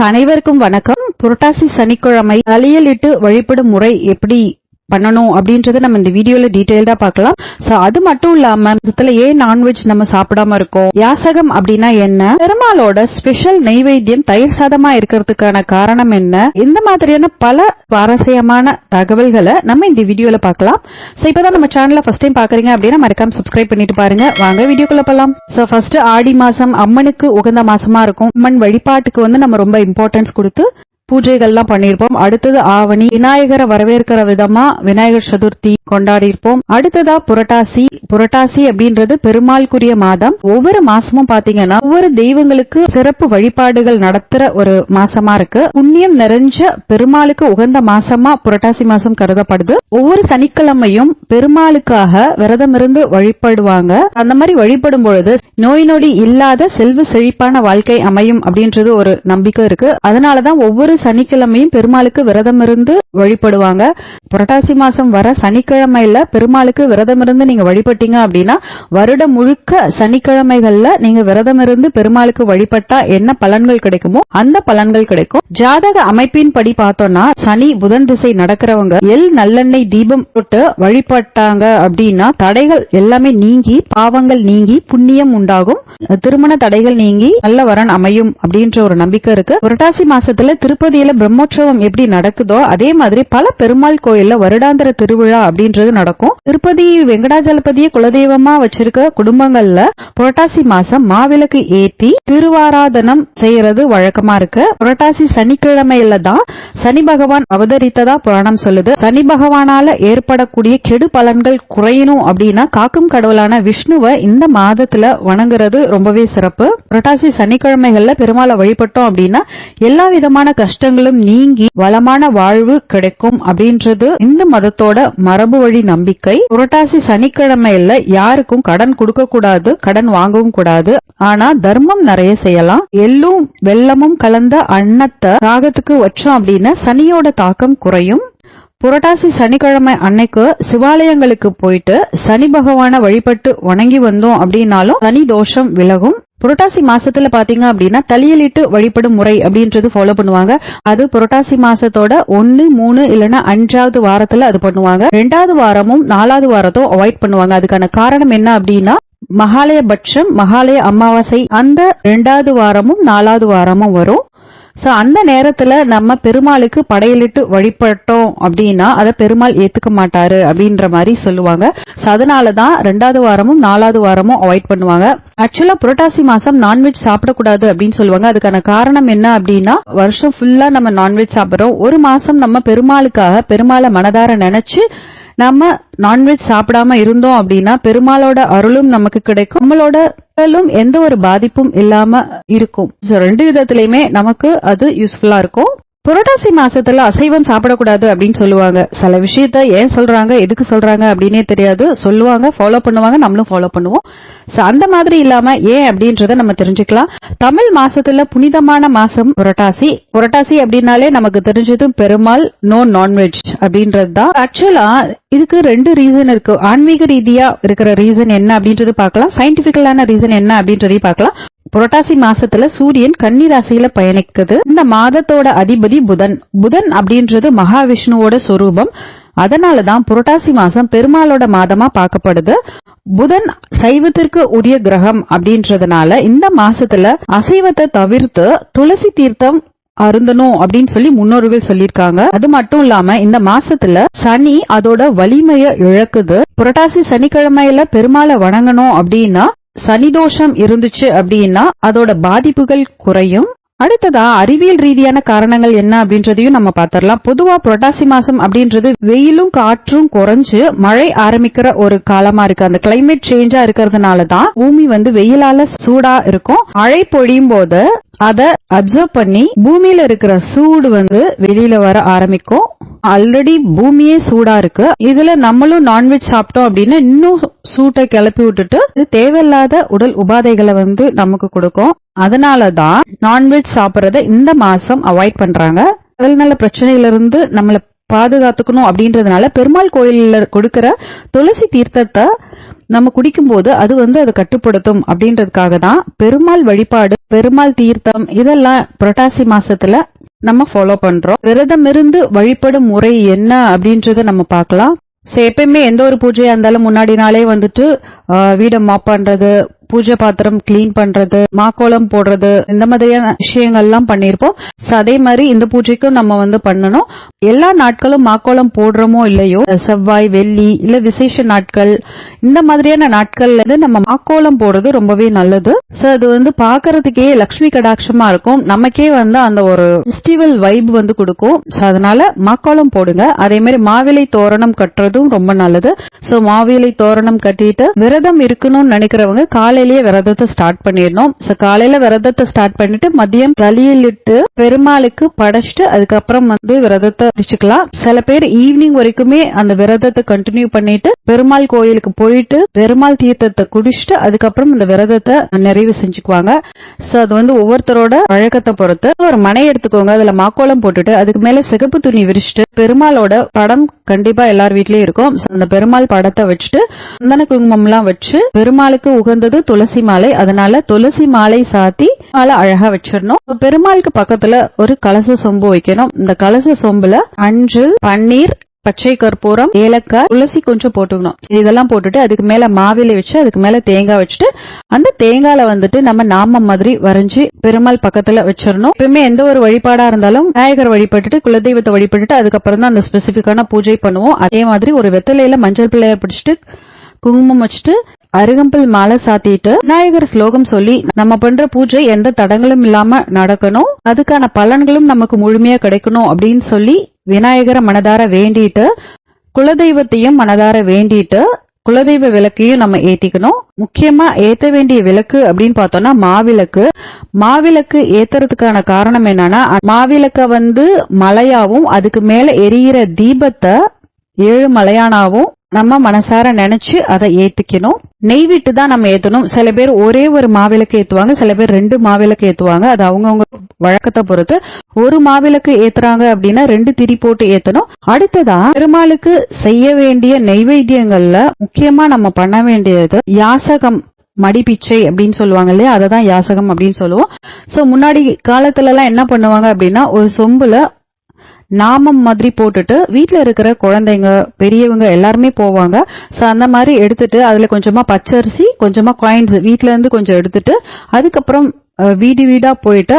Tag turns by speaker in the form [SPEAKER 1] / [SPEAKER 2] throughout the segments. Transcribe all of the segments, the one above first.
[SPEAKER 1] அனைவருக்கும் வணக்கம். புரட்டாசி சனிக்கிழமை தலையிலிட்டு வழிபடும் முறை எப்படி பண்ணணும் அப்படின்றத நம்ம இந்த வீடியோல டீட்டெயில்டா பார்க்கலாம். சோ அது மட்டும் இல்லாம இதுல ஏன் நான்வெஜ் நம்ம சாப்பிடாம இருக்கோம்? யாசகம் அப்படின்னா என்ன? பெருமாளோட ஸ்பெஷல் நெய்வேத்தியம் தயிர் சாதமா இருக்கிறதுக்கான காரணம் என்ன? இந்த மாதிரியான பல சுவாரஸ்யமான தகவல்களை நம்ம இந்த வீடியோல பார்க்கலாம். சோ இப்பதான் நம்ம சேனல்ல ஃபர்ஸ்ட் டைம் பாக்குறீங்க அப்படின்னா மறக்காம சப்ஸ்கிரைப் பண்ணிட்டு பாருங்க. வாங்க வீடியோக்குள்ள போலாம். சோ ஃபர்ஸ்ட் ஆடி மாசம் அம்மனுக்கு உகந்த மாசமா இருக்கும். அம்மன் வழிபாட்டுக்கு வந்து நம்ம ரொம்ப இம்பார்ட்டன்ஸ் கொடுத்து பூஜைகள்லாம் பண்ணியிருப்போம் அடுத்தது ஆவணி. விநாயகரை வரவேற்கிற விதமா விநாயகர் சதுர்த்தி கொண்டாடி இருப்போம் அடுத்ததா புரட்டாசி. புரட்டாசி அப்படின்றது பெருமாளுக்குரிய மாதம். ஒவ்வொரு மாசமும் பாத்தீங்கன்னா ஒவ்வொரு தெய்வங்களுக்கு சிறப்பு வழிபாடுகள் நடத்துற ஒரு மாசமா இருக்கு. புண்ணியம் நிறைஞ்ச பெருமாளுக்கு உகந்த மாசமா புரட்டாசி மாசம் கருதப்படுது. ஒவ்வொரு சனிக்கிழமையும் பெருமாளுக்காக விரதம் இருந்து வழிபடுவாங்க. அந்த மாதிரி வழிபடும் பொழுது நோய் நொடி இல்லாத செல்வ செழிப்பான வாழ்க்கை அமையும் அப்படின்றது ஒரு நம்பிக்கை இருக்கு. அதனாலதான் ஒவ்வொரு சனிக்கிழமையும் பெருமாளுக்கு விரதம் இருந்து வழிபடுவாங்க. புரட்டாசி மாசம் வர சனிக்கிழமையில பெருமாளுக்கு விரதம் இருந்து நீங்க வழிபட்டீங்க அப்படின்னா வருடம் முழுக்க சனிக்கிழமைகள்ல நீங்க விரதம் இருந்து பெருமாளுக்கு வழிபட்டா என்ன பலன்கள் கிடைக்குமோ அந்த பலன்கள் கிடைக்கும். ஜாதக அமைப்பின் படி பார்த்தோம்னா சனி புதன் திசை நடக்கிறவங்க எல் நல்லெண்ணெய் தீபம் போட்டு வழிபட்டாங்க அப்படின்னா தடைகள் எல்லாமே நீங்கி பாவங்கள் நீங்கி புண்ணியம் உண்டாகும். திருமண தடைகள் நீங்கி நல்ல வரன் அமையும் அப்படின்ற ஒரு நம்பிக்கை இருக்கு. புரட்டாசி மாசத்துல பகுதியில பிரம்மோற்சவம் எப்படி நடக்குதோ அதே மாதிரி பல பெருமாள் கோயில்ல வருடாந்திர திருவிழா அப்படின்றது நடக்கும். திருப்பதி வெங்கடாஜலபதியை குலதெய்வமா வச்சிருக்க குடும்பங்கள்ல புரட்டாசி மாசம் மாவிளக்கு ஏத்தி திருவாராதனம் செய்யறது வழக்கமா இருக்கு. புரட்டாசி சனிக்கிழமையில தான் சனி பகவான் அவதரித்ததா புராணம் சொல்லுது. சனி பகவானால ஏற்படக்கூடிய கெடு பலன்கள் குறையணும் அப்படின்னா காக்கும் கடவுளான விஷ்ணுவை இந்த மாதத்துல வணங்குறது ரொம்பவே சிறப்பு. புரட்டாசி சனிக்கிழமைகள்ல பெருமாளை வழிபட்டோம் அப்படின்னா எல்லா விதமான கஷ்டங்களும் நீங்கி வளமான வாழ்வு கிடைக்கும் அப்படின்றது இந்து மதத்தோட மரபு வழி நம்பிக்கை. புரட்டாசி சனிக்கிழமையில யாருக்கும் கடன் கொடுக்க கூடாது கடன் வாங்கவும் கூடாது. ஆனா தர்மம் நிறைய செய்யலாம். எள்ளும் வெள்ளமும் கலந்த அன்னத்தை ராகத்துக்கு வச்சோம் அப்படின்னா சனியோட தாக்கம் குறையும். புரட்டாசி சனிக்கிழமை அன்னைக்கு சிவாலயங்களுக்கு போயிட்டு சனி பகவான வழிபட்டு வணங்கி வந்தோம் அப்படின்னாலும் சனி தோஷம் விலகும். புரட்டாசி மாசத்துல பாத்தீங்க அப்படின்னா தலியலிட்டு வழிபடும் முறை அப்படின்றது ஃபாலோ பண்ணுவாங்க. அது புரட்டாசி மாசத்தோட ஒன்னு மூணு இல்லைன்னா அஞ்சாவது வாரத்துல அது பண்ணுவாங்க. ரெண்டாவது வாரமும் நாலாவது வாரத்தும் அவாய்ட் பண்ணுவாங்க. அதுக்கான காரணம் என்ன அப்படின்னா மகாலய பட்சம் மகாலய அமாவாசை அந்த ரெண்டாவது வாரமும் நாலாவது வாரமும் வரும். ஸோ அந்த நேரத்தில் நம்ம பெருமாளுக்கு படையலிட்டு வழிபட்டோம் அப்படின்னா அதை பெருமாள் ஏற்றுக்க மாட்டாரு அப்படின்ற மாதிரி சொல்லுவாங்க. ஸோ அதனால தான் ரெண்டாவது வாரமும் நாலாவது வாரமும் அவாய்ட் பண்ணுவாங்க. ஆக்சுவலாக புரட்டாசி மாதம் நான்வெஜ் சாப்பிடக்கூடாது அப்படின்னு சொல்லுவாங்க. அதுக்கான காரணம் என்ன அப்படின்னா வருஷம் ஃபுல்லாக நம்ம நான்வெஜ் சாப்பிட்றோம். ஒரு மாதம் நம்ம பெருமாளுக்காக பெருமாளை மனதார நினச்சி நம்ம நான்வெஜ் சாப்பிடாம இருந்தோம் அப்படின்னா பெருமாளோட அருளும் நமக்கு கிடைக்கும். நம்மளோட உடலும் எந்த ஒரு பாதிப்பும் இல்லாம இருக்கும். ரெண்டு விதத்திலயுமே நமக்கு அது யூஸ்ஃபுல்லா இருக்கும். புரட்டாசி மாசத்துல அசைவம் சாப்பிடக்கூடாது அப்படின்னு சொல்லுவாங்க. சில விஷயத்த ஏன் சொல்றாங்க? எதுக்கு சொல்றாங்க? அப்படின்னே தெரியாது. சொல்லுவாங்க ஃபாலோ பண்ணுவாங்க நம்மளும் ஃபாலோ பண்ணுவோம். அந்த மாதிரி இல்லாம ஏன் அப்படின்றத நம்ம தெரிஞ்சுக்கலாம். தமிழ் மாசத்துல புனிதமான மாசம் புரட்டாசி. புரட்டாசி அப்படின்னாலே நமக்கு தெரிஞ்சது பெருமாள் நோ நான்வெஜ் அப்படின்றது தான். ஆக்சுவலா இதுக்கு ரெண்டு ரீசன் இருக்கு. ஆன்மீக ரீதியா இருக்கிற ரீசன் என்ன அப்படின்றது பார்க்கலாம். சயின்டிபிக்கலான ரீசன் என்ன அப்படின்றதையும் பார்க்கலாம். புரட்டாசி மாசத்துல சூரியன் கன்னி ராசியில பயணிக்குது. இந்த மாதத்தோட அதிபதி புதன். புதன் அப்படின்றது மகாவிஷ்ணுவோட சொரூபம். அதனாலதான் புரட்டாசி மாசம் பெருமாளோட மாதமா பார்க்கப்படுது. புதன் சைவத்திற்கு உரிய கிரகம் அப்படின்றதுனால இந்த மாசத்துல அசைவத்தை தவிர்த்து துளசி தீர்த்தம் அருந்தணும் அப்படின்னு சொல்லி முன்னோர்கள் சொல்லியிருக்காங்க. அது மட்டும் இல்லாம இந்த மாசத்துல சனி அதோட வலிமைய இழக்குது. புரட்டாசி சனிக்கிழமையில பெருமாளை வணங்கணும் அப்படின்னா சனிதோஷம் இருந்துச்சு அப்படின்னா அதோட பாதிப்புகள் குறையும். அடுத்ததா அறிவியல் ரீதியான காரணங்கள் என்ன அப்படின்றதையும் நம்ம பாத்திரலாம் பொதுவா புரட்டாசி மாசம் அப்படின்றது வெயிலும் காற்றும் குறைஞ்சு மழை ஆரம்பிக்கிற ஒரு காலமா இருக்கு. அந்த கிளைமேட் சேஞ்சா இருக்கிறதுனால தான் பூமி வந்து வெயிலால சூடா இருக்கும். மழை பொழியும் போது அதை அப்சர்வ் பண்ணி பூமியில இருக்கிற சூடு வந்து வெளியில வர ஆரம்பிக்கும். ஆல்ரெடி பூமியே சூடா இருக்கு. இதுல நம்மளும் நான்வெஜ் சாப்பிட்டோம் அப்படின்னா இன்னும் சூட்டை கிளப்பி விட்டுட்டு தேவையில்லாத உடல் உபாதைகளை வந்து நமக்கு கொடுக்கும். அதனாலதான் நான்வெஜ் சாப்பிட்றத இந்த மாசம் அவாய்ட் பண்றாங்க. அதில் நல்ல பிரச்சனையில இருந்து பாதுகாத்துக்கணும் அப்படின்றதுனால பெருமாள் கோயிலில் கொடுக்கிற துளசி தீர்த்தத்தை நம்ம குடிக்கும்போது அது வந்து அதை கட்டுப்படுத்தும் அப்படின்றதுக்காக தான் பெருமாள் வழிபாடு பெருமாள் தீர்த்தம் இதெல்லாம் புரட்டாசி மாசத்துல நம்ம ஃபாலோ பண்றோம். விரதம் இருந்து வழிபடும் முறை என்ன அப்படின்றத நம்ம பார்க்கலாம். So, எப்பயுமே எந்த ஒரு பூஜையா இருந்தாலும் முன்னாடி நாளே வந்துட்டு வீடை மாப் பண்றது பூஜை பாத்திரம் கிளீன் பண்றது மாக்கோலம் போடுறது இந்த மாதிரியான விஷயங்கள்லாம் பண்ணியிருப்போம். So, அதே மாதிரி இந்த பூஜைக்கும் நம்ம வந்து பண்ணணும். எல்லா நாட்களும் மாக்கோலம் போடுறோமோ இல்லையோ செவ்வாய் வெள்ளி இல்ல விசேஷ நாட்கள் இந்த மாதிரியான நாட்கள்ல இருந்து நம்ம மாக்கோலம் போடுறது ரொம்பவே நல்லது. சோ அது வந்து பாக்குறதுக்கே லக்ஷ்மி கடாட்சமா இருக்கும். நமக்கே வந்து அந்த ஒரு ஃபெஸ்டிவல் வைப் வந்து கொடுக்கும். சோ அதனால மாக்கோலம் போடுங்க. அதே மாதிரி மாவிலை தோரணம் கட்டுறதும் ரொம்ப நல்லது. சோ மாவிலை தோரணம் கட்டிட்டு விரதம் இருக்கணும்னு நினைக்கிறவங்க காலையிலேயே விரதத்தை ஸ்டார்ட் பண்ணிடணும். ஸோ காலையில விரதத்தை ஸ்டார்ட் பண்ணிட்டு மதியம் தலையிலிட்டு பெருமாளுக்கு படைச்சிட்டு அதுக்கப்புறம் வந்து விரதத்தை முடிச்சுக்கலாம். சில பேர் ஈவினிங் வரைக்குமே அந்த விரதத்தை கண்டினியூ பண்ணிட்டு பெருமாள் கோயிலுக்கு போயிட்டு பெருமாள் தீர்த்தத்தை குடிச்சிட்டு அதுக்கப்புறம் இந்த விரதத்தை நிறைவு செஞ்சுக்குவாங்க. ஸோ அது வந்து ஒவ்வொருத்தரோட வழக்கத்தை பொறுத்து. ஒரு மனை எடுத்துக்கோங்க. அதுல மாக்கோலம் போட்டுட்டு அதுக்கு மேல சிகப்பு துணி விரிச்சிட்டு பெருமாளோட படம் கண்டிப்பா எல்லார் வீட்லயும் இருக்கும். அந்த பெருமாள் படத்தை வச்சுட்டு சந்தன குங்குமம் எல்லாம் வச்சு பெருமாளுக்கு உகந்தது துளசி மாலை. அதனால துளசி மாலை சாத்தி மாலை அழகா வச்சிடணும். பெருமாளுக்கு பக்கத்துல ஒரு கலச சொம்பு வைக்கணும். இந்த கலச சொம்புல அஞ்சு பன்னீர் பச்சை கற்பூரம் ஏலக்காய் துளசி கொஞ்சம் போட்டுக்கணும். இதெல்லாம் போட்டுட்டு அதுக்கு மேல மாவிலை வச்சு அதுக்கு மேல தேங்காய் வச்சுட்டு அந்த தேங்காயில வந்துட்டு நம்ம நாம மாதிரி வரைஞ்சி பெருமாள் பக்கத்துல வச்சிடணும். எப்பயுமே எந்த ஒரு வழிபாடா இருந்தாலும் விநாயகர் வழிபட்டுட்டு குலதெய்வத்தை வழிபட்டுட்டு அதுக்கப்புறம் தான் அந்த ஸ்பெசிபிக்கான பூஜை பண்ணுவோம். அதே மாதிரி ஒரு வெத்தலையில மஞ்சள் பிள்ளைய பிடிச்சிட்டு குங்குமம் வச்சுட்டு அருகம்பில் மாலை சாத்திட்டு விநாயகர் ஸ்லோகம் சொல்லி நம்ம பண்ற பூஜை எந்த தடங்களும் இல்லாம நடக்கணும். அதுக்கான பலன்களும் நமக்கு முழுமையா கிடைக்கணும் அப்படின்னு சொல்லி விநாயகரை மனதார வேண்டிட்டு குலதெய்வத்தையும் மனதார வேண்டிட்டு குலதெய்வ விளக்கையும் நம்ம ஏத்திக்கணும். முக்கியமா ஏத்த வேண்டிய விளக்கு அப்படின்னு பார்த்தோம்னா மாவிளக்கு. மாவிளக்கு ஏத்துறதுக்கான காரணம் என்னன்னா மாவிளக்க வந்து மலையாவும் அதுக்கு மேல எரியிற தீபத்தை ஏழு மலையானாவும் நம்ம மனசார நினைச்சு அதை ஏத்திக்கணும். நெய் விட்டு தான் நம்ம ஏத்தணும். சில பேர் ஒரே ஒரு மாவிளக்கு ஏத்துவாங்க சில பேர் ரெண்டு மாவிளக்கு ஏத்துவாங்க. அது அவங்கவுங்க வழக்கத்தை பொறுத்து ஒரு மாவிளக்கு ஏத்துறாங்க அப்படின்னா ரெண்டு திரி போட்டு ஏத்தணும். அடுத்ததா பெருமாளுக்கு செய்ய வேண்டிய நெய்வேத்தியங்கள்ல முக்கியமா நம்ம பண்ண வேண்டியது யாசகம் மடிப்பிச்சை அப்படின்னு சொல்லுவாங்க இல்லையா? அதை தான் யாசகம் அப்படின்னு சொல்லுவோம். சோ முன்னாடி காலத்துல எல்லாம் என்ன பண்ணுவாங்க அப்படின்னா ஒரு சொம்புல நாமம் மாதிரி போட்டுட்டு வீட்டில் இருக்கிற குழந்தைங்க பெரியவங்க எல்லாருமே போவாங்க. ஸோ அந்த மாதிரி எடுத்துட்டு அதில் கொஞ்சமாக பச்சரிசி கொஞ்சமாக காயின்ஸ் வீட்டிலேருந்து கொஞ்சம் எடுத்துட்டு அதுக்கப்புறம் வீடு வீடாக போயிட்டு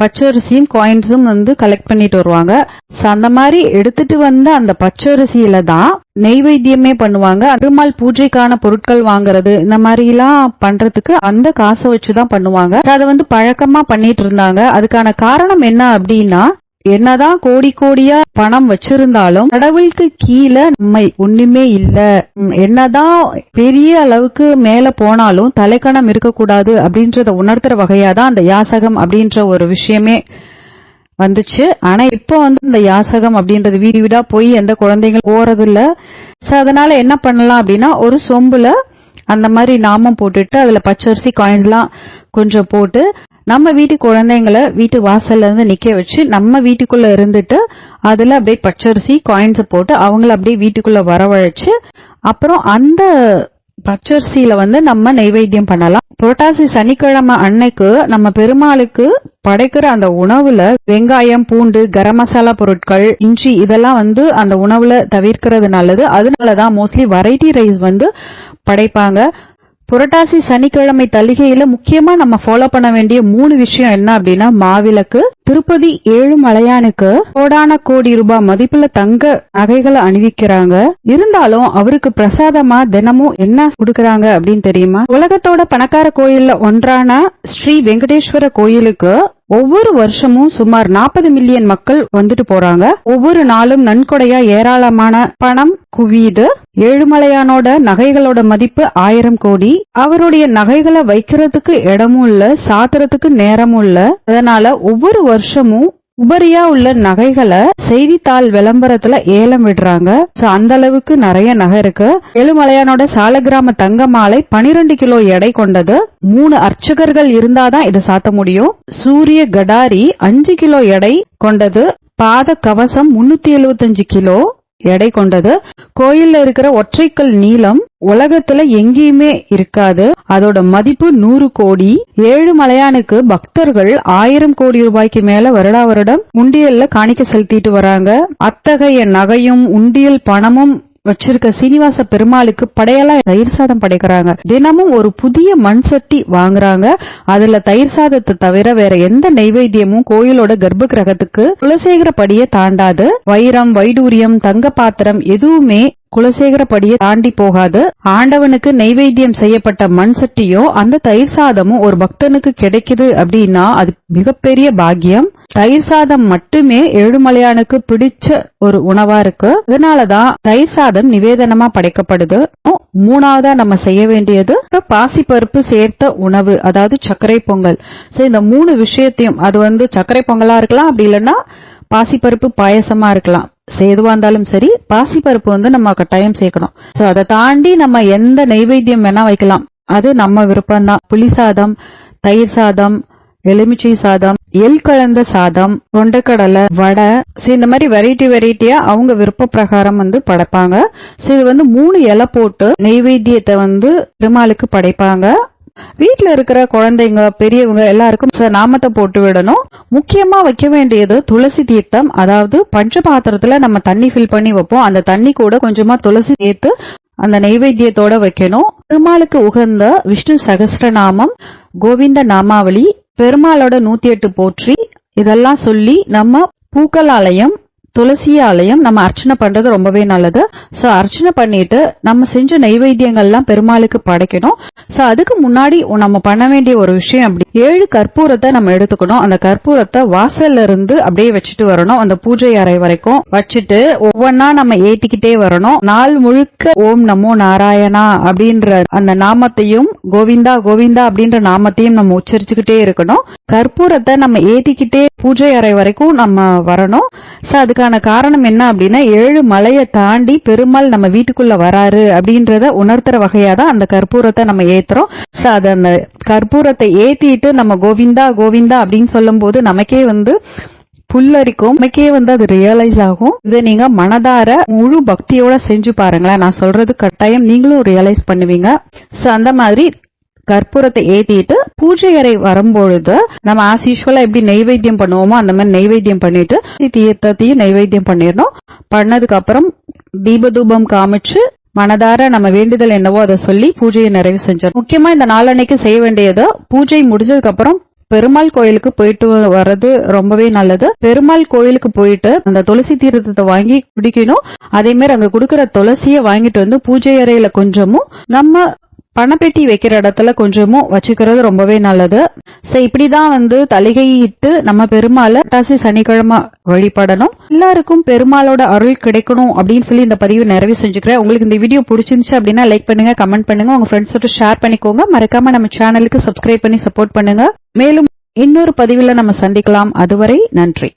[SPEAKER 1] பச்சரிசியும் காயின்ஸும் வந்து கலெக்ட் பண்ணிட்டு வருவாங்க. ஸோ அந்த மாதிரி எடுத்துட்டு வந்த அந்த பச்சரிசியில தான் நெய்வேத்தியமே பண்ணுவாங்க. அருமாள் பூஜைக்கான பொருட்கள் வாங்குறது இந்த மாதிரிலாம் பண்றதுக்கு அந்த காசை வச்சுதான் பண்ணுவாங்க. அதை வந்து பழக்கமா பண்ணிட்டு இருந்தாங்க. அதுக்கான காரணம் என்ன அப்படின்னா என்னதான் கோடி கோடியா பணம் வச்சிருந்தாலும் கடவுளுக்கு கீழே நம்மை ஒண்ணுமே இல்ல. என்னதான் பெரிய அளவுக்கு மேல போனாலும் தலைக்கணம் இருக்கக்கூடாது அப்படின்றத உணர்த்துற வகையா தான் அந்த யாசகம் அப்படின்ற ஒரு விஷயமே வந்துச்சு. ஆனா இப்போ வந்து இந்த யாசகம் அப்படின்றது வீடு வீடா போய் எந்த குழந்தைங்க போறது இல்ல சோ அதனால என்ன பண்ணலாம் அப்படின்னா ஒரு சொம்புல அந்த மாதிரி நாமம் போட்டுட்டு அதுல பச்சரிசி காயின்ஸ்லாம் கொஞ்சம் போட்டு நம்ம வீட்டு குழந்தைங்களை வீட்டு வாசல்ல இருந்து நிக்க வச்சு நம்ம வீட்டுக்குள்ள இருந்துட்டு அதுல அப்படியே பச்சரிசி காயின்ஸ் போட்டு அவங்கள அப்படியே வீட்டுக்குள்ள வரவழைச்சு அப்புறம் அந்த பச்சரிசியில வந்து நம்ம நைவேத்தியம் பண்ணலாம். புரட்டாசி சனிக்கிழமை அன்னைக்கு நம்ம பெருமாளுக்கு படைக்கிற அந்த உணவுல வெங்காயம் பூண்டு கரம் மசாலா பொருட்கள் இஞ்சி இதெல்லாம் வந்து அந்த உணவுல தவிர்க்கிறது நல்லது. அதனாலதான் மோஸ்ட்லி வெரைட்டி ரைஸ் வந்து படைப்பாங்க. புரட்டாசி சனிக்கிழமை தலிகையில முக்கியமா நம்ம ஃபாலோ பண்ண வேண்டிய மூணு விஷயம் என்ன அப்படின்னா மாவிளக்கு திருப்பதி ஏழு மலையானுக்கு கோடான கோடி ரூபாய் மதிப்புல தங்க நகைகளை அணிவிக்கிறாங்க. இருந்தாலும் அவருக்கு பிரசாதமா தினமும் என்ன கொடுக்கறாங்க அப்படின்னு தெரியுமா? உலகத்தோட பணக்கார கோயில்ல ஒன்றான ஸ்ரீ வெங்கடேஸ்வர கோயிலுக்கு ஒவ்வொரு வருஷமும் சுமார் நாற்பது மில்லியன் மக்கள் வந்துட்டு போறாங்க. ஒவ்வொரு நாளும் நன்கொடையா ஏராளமான பணம் குவியுது. ஏழுமலையானோட நகைகளோட மதிப்பு ஆயிரம் கோடி. அவருடைய நகைகளை வைக்கிறதுக்கு இடமும் இல்ல சாத்துறதுக்கு நேரமும் இல்ல. அதனால ஒவ்வொரு வருஷமும் உபரியா உள்ள நகைகளை செய்தித்தாள் விளம்பரத்துல ஏலம் விடுறாங்க. அந்த அளவுக்கு நிறைய நகை இருக்கு. ஏழுமலையானோட சாலகிராம தங்க மாலை பனிரெண்டு கிலோ எடை கொண்டது. மூணு அர்ச்சகர்கள் இருந்தாதான் இதை சாத்த முடியும். சூரிய கடாரி அஞ்சு கிலோ எடை கொண்டது. பாத கவசம் முன்னூத்தி எழுபத்தஞ்சு கிலோ. எடை கொண்டது. கோயில்ல இருக்கிற ஒற்றைக்கல் நீளம் உலகத்துல எங்கேயுமே இருக்காது. அதோட மதிப்பு நூறு கோடி. ஏழு மலையானுக்கு பக்தர்கள் ஆயிரம் கோடி ரூபாய்க்கு மேல வருடா வருடம் உண்டியல்ல காணிக்க செலுத்திட்டு வராங்க. அத்தகைய நகையும் உண்டியல் பணமும் வச்சிருக்க சீனிவாச பெருமாளுக்கு படையெல்லாம் தயிர் சாதம் படைக்கிறாங்க. தினமும் ஒரு புதிய மண் சட்டி வாங்குறாங்க. அதுல தயிர் சாதத்தை தவிர வேற எந்த நெய்வேத்தியமும் கோயிலோட கர்ப்ப கிரகத்துக்கு குலசேகர படியை தாண்டாது. வைரம் வைடூரியம் தங்க பாத்திரம் எதுவுமே குலசேகரப்படியை தாண்டி போகாது. ஆண்டவனுக்கு நெய்வேத்தியம் செய்யப்பட்ட மண் சட்டியோ அந்த தயிர் சாதமும் ஒரு பக்தனுக்கு கிடைக்குது அப்படின்னா அது மிகப்பெரிய பாக்கியம். தயிர் சாதம் மட்டுமே ஏழுமலையானுக்கு பிடிச்ச ஒரு உணவா இருக்கு. அதனாலதான் தயிர் சாதம் நிவேதனமா படைக்கப்படுது. மூணாவதா நம்ம செய்ய வேண்டியது பாசிப்பருப்பு சேர்த்த உணவு அதாவது சர்க்கரை பொங்கல். சோ இந்த மூணு விஷயத்தையும் அது வந்து சர்க்கரை பொங்கலா இருக்கலாம் அப்படி இல்லைன்னா பாசிப்பருப்பு பாயசமா இருக்கலாம். எதுவாக இருந்தாலும் சரி பாசிப்பருப்பு வந்து நம்ம கட்டாயம் சேர்க்கணும். சோ அதை தாண்டி நம்ம எந்த நெய்வேத்தியம் வேணா வைக்கலாம். அது நம்ம விருப்பம்தான். புளி சாதம் தயிர் சாதம் எலுமிச்சை சாதம் எல் கலந்த சாதம் கொண்டக்கடலை வடை. சோ இந்த மாதிரி வெரைட்டி வெரைட்டியா அவங்க விருப்ப பிரகாரம் வந்து படைப்பாங்க. சோ இது வந்து மூணு இலை போட்டு நெய்வேத்தியத்தை வந்து பெருமாளுக்கு படைப்பாங்க. வீட்ல இருக்கிற குழந்தைங்க பெரியவங்க எல்லாருக்கும் ச- நாமத்தை போட்டு விடணும். முக்கியமா வைக்க வேண்டியது துளசி தீர்த்தம். அதாவது பஞ்ச பாத்திரத்துல நம்ம தண்ணி ஃபில் பண்ணி வைப்போம். அந்த தண்ணி கூட கொஞ்சமா துளசி சேர்த்து அந்த நெய்வேத்தியத்தோட வைக்கணும். பெருமாளுக்கு உகந்த விஷ்ணு சகஸ்ரநாமம் கோவிந்த நாமாவளி பெருமாளோட நூத்தி எட்டு போற்றி இதெல்லாம் சொல்லி நம்ம துளசி ஆலயம் நம்ம அர்ச்சனை பண்றது ரொம்பவே நல்லது. சோ அர்ச்சனை பண்ணிட்டு நம்ம செஞ்ச நைவேத்தியங்கள்லாம் பெருமாளுக்கு படைக்கணும். சோ அதுக்கு முன்னாடி நம்ம பண்ண வேண்டிய ஒரு விஷயம் அப்படி. ஏழு கற்பூரத்தை நம்ம எடுத்துக்கணும். அந்த கற்பூரத்தை வாசல்ல இருந்து அப்படியே வச்சுட்டு வரணும். அந்த பூஜை அறை வரைக்கும் வச்சுட்டு ஒவ்வொன்னா நம்ம ஏத்திக்கிட்டே வரணும். நாள் முழுக்க ஓம் நமோ நாராயணா அப்படின்ற அந்த நாமத்தையும் கோவிந்தா கோவிந்தா அப்படின்ற நாமத்தையும் நம்ம உச்சரிச்சுக்கிட்டே இருக்கணும். கற்பூரத்தை நம்ம ஏத்திக்கிட்டே பூஜை அறை வரைக்கும் நம்ம வரணும். சோ அதுக்கான காரணம் என்ன அப்படின்னா ஏழு மலையை தாண்டி பெருமாள் நம்ம வீட்டுக்குள்ள வராரு அப்படின்றத உணர்த்துற வகையா தான் அந்த கற்பூரத்தை நம்ம ஏத்துறோம். சோ அது அந்த கற்பூரத்தை ஏத்திட்டு நம்ம கோவிந்தா கோவிந்தா அப்படின்னு சொல்லும் போது நமக்கே வந்து புல்லரிக்கும். நமக்கே வந்து அது ரியலைஸ் ஆகும். இதை நீங்க மனதார முழு பக்தியோட செஞ்சு பாருங்களேன். நான் சொல்றது கட்டாயம். நீங்களும் ரியலைஸ் பண்ணுவீங்க. சோ அந்த மாதிரி கற்பூரத்தை ஏத்திட்டு பூஜை அறை வரும்பொழுது நம்ம ஆஸ் யூஸ்வலா எப்படி நெய்வேத்தியம் பண்ணுவோமோ அந்த மாதிரி நெய்வேத்தியம் பண்ணிட்டு தீர்த்தத்தையும் நெய்வேத்தியம் பண்ணிடணும். பண்ணதுக்கு அப்புறம் தீபதூபம் காமிச்சு மனதார நம்ம வேண்டுதல் என்னவோ அதை சொல்லி பூஜையை நிறைவு செஞ்சோம் முக்கியமா இந்த நாளன்னைக்கு செய்ய வேண்டியது பூஜை முடிஞ்சதுக்கு அப்புறம் பெருமாள் கோயிலுக்கு போயிட்டு வர்றது ரொம்பவே நல்லது. பெருமாள் கோயிலுக்கு போயிட்டு அந்த துளசி தீர்த்தத்தை வாங்கி குடிக்கணும். அதே மாதிரி அங்க குடுக்கிற துளசியை வாங்கிட்டு வந்து பூஜை அறையில கொஞ்சமும் நம்ம பணப்பெட்டி வைக்கிற இடத்துல கொஞ்சமும் வச்சுக்கிறது ரொம்பவே நல்லது. சோ இப்படிதான் வந்து தலிகையிட்டு நம்ம பெருமாளை புரட்டாசி சனிக்கிழமை வழிபடணும். எல்லாருக்கும் பெருமாளோட அருள் கிடைக்கணும் அப்படின்னு சொல்லி இந்த பதிவு நிறைவு செஞ்சுக்கிறேன். உங்களுக்கு இந்த வீடியோ பிடிச்சிருந்துச்சு அப்படின்னா லைக் பண்ணுங்க கமெண்ட் பண்ணுங்க. உங்க ஃப்ரெண்ட்ஸோட ஷேர் பண்ணிக்கோங்க. மறக்காம நம்ம சேனலுக்கு சப்ஸ்கிரைப் பண்ணி சப்போர்ட் பண்ணுங்க. மேலும் இன்னொரு பதிவுல நம்ம சந்திக்கலாம். அதுவரை நன்றி.